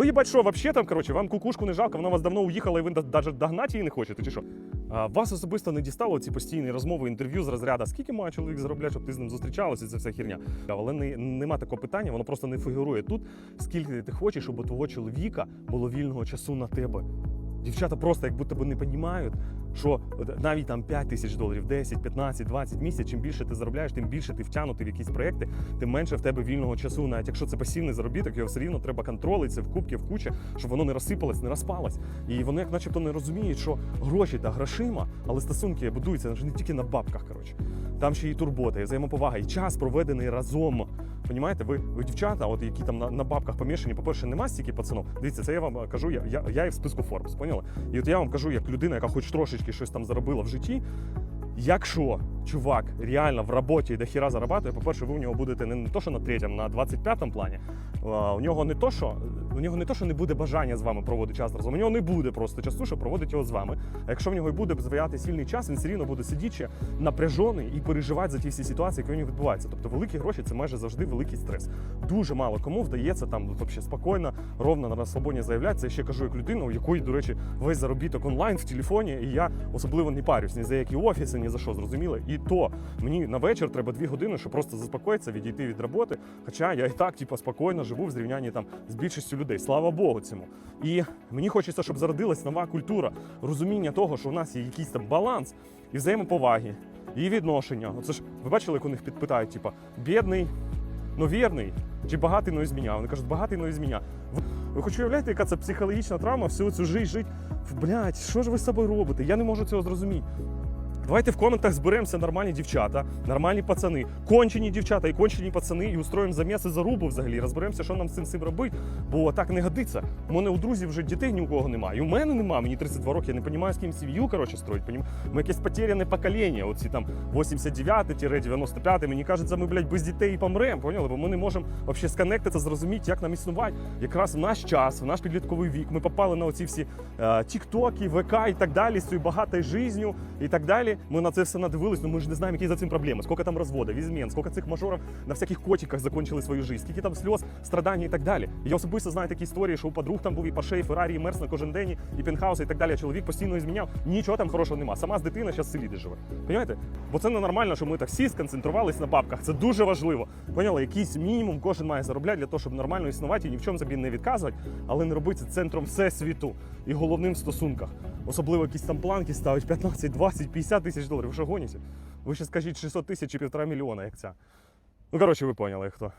Ви їбать, що, вообще там, короче, вам кукушку не жалко, вона вас давно уїхала, і ви навіть догнати її не хочете, чи що? А вас особисто не дістало ці постійні розмови, інтерв'ю з розряду, скільки має чоловік заробляти, щоб ти з ним зустрічалася, це вся херня. Але не, нема такого питання, воно просто не фігурує тут. Скільки ти хочеш, щоб у твого чоловіка було вільного часу на тебе. Дівчата просто як будто би не розуміють, що навіть там 5 тисяч доларів, 10, 15, 20 місяць, чим більше ти заробляєш, тим більше ти втягнутий в якісь проекти, тим менше в тебе вільного часу. Навіть якщо це пасивний заробіток, його все рівно треба контролити, в кубки, в кучі, щоб воно не розсипалось, не розпалось. І вони як начебто не розуміють, що гроші та грошима, але стосунки будуються не тільки на бабках. Коротше. Там ще і турбота, і взаємоповага, і час проведений разом. Понімаєте, ви, ви дівчата, от які там на, на бабках помішані, по-перше, нема стільки пацанов. Дивіться, це я вам кажу, я, я, я і в списку Forbes, поняли? І от я вам кажу, як людина, яка хоч трошечки щось там заробила в житті. Якщо чувак реально в роботі до хіра зарабатує, по-перше, ви у нього будете не, не то, що на третьому, на 25-му плані. А, у нього не то, що у нього не то, що не буде бажання з вами проводити час разом. У нього не буде просто часу, щоб проводити його з вами. А якщо в нього і буде зваяти сильний час, він все рівно буде сидячи напряжений і переживати за ті всі ситуації, які у нього відбуваються. Тобто великі гроші це майже завжди великий стрес. Дуже мало кому вдається там вообще спокійно, ровно на розслабоні заявляти. Це я ще кажу як людина, у якої, до речі, весь заробіток онлайн в телефоні, і я особливо не парюсь ні за які офіси, ні за що зрозуміли. І то мені на вечір треба дві години, щоб просто заспокоїтися, відійти від роботи. Хоча я і так, типу, спокійно живу в зрівнянні там з більшістю людей. Слава Богу, цьому. І мені хочеться, щоб зародилась нова культура, розуміння того, що у нас є якийсь там баланс і взаємоповаги, і відношення. Оце ж ви бачили, як у них підпитають, типу, бідний, но вірний, чи багатий, но ізміня. Вони кажуть, багатий, но ізміня. Ви хоч уявляєте, яка це психологічна травма, всю цю жить, жить. Блять, що ж ви з собою робите? Я не можу цього зрозуміти. Давайте в коментах зберемося нормальні дівчата, нормальні пацани, кончені дівчата і кончені пацани, і устроїмо заміс і зарубу взагалі. Розберемося, що нам з цим всім робити, бо так не годиться. У мене у друзів вже дітей ні у кого немає. І у мене немає, мені 32 роки, я не розумію, з ким сім'ю коротше строїть. Ми якесь потеряне покоління, оці там 89-95, мені кажеться, ми, блядь, без дітей і помремо, поняли? Бо ми не можемо взагалі сконектитися, зрозуміти, як нам існувати. Якраз в наш час, в наш підлітковий вік, ми попали на оці всі е, тіктоки, ВК і так далі, з цією багатою життю і так далі. Ми на це все надивились, але ми ж не знаємо, які за цим проблеми. Скільки там розводів, ізмен, скільки цих мажорів на всяких котиках закончили свою життя, скільки там сльоз, страдань і так далі. Я особисто знаю такі історії, що у подруг там був і Паше, і Феррарі, і Мерс на кожен день, і пентхаус, і так далі. Чоловік постійно зміняв. Нічого там хорошого нема. Сама з дитина зараз селі де живе. Понімаєте? Бо це ненормально, що ми так всі сконцентрувалися на бабках. Це дуже важливо. Поняли, якийсь мінімум кожен має заробляти для того, щоб нормально існувати і ні в чому собі не відказувати, але не робити це центром всесвіту і головним в стосунках. Особливо якісь там планки ставить 15, 20, 50 тисяч доларів. Ви що гоніте? Ви ще скажіть 600 тисяч чи півтора мільйона, як ця. Ну, коротше, ви поняли хто.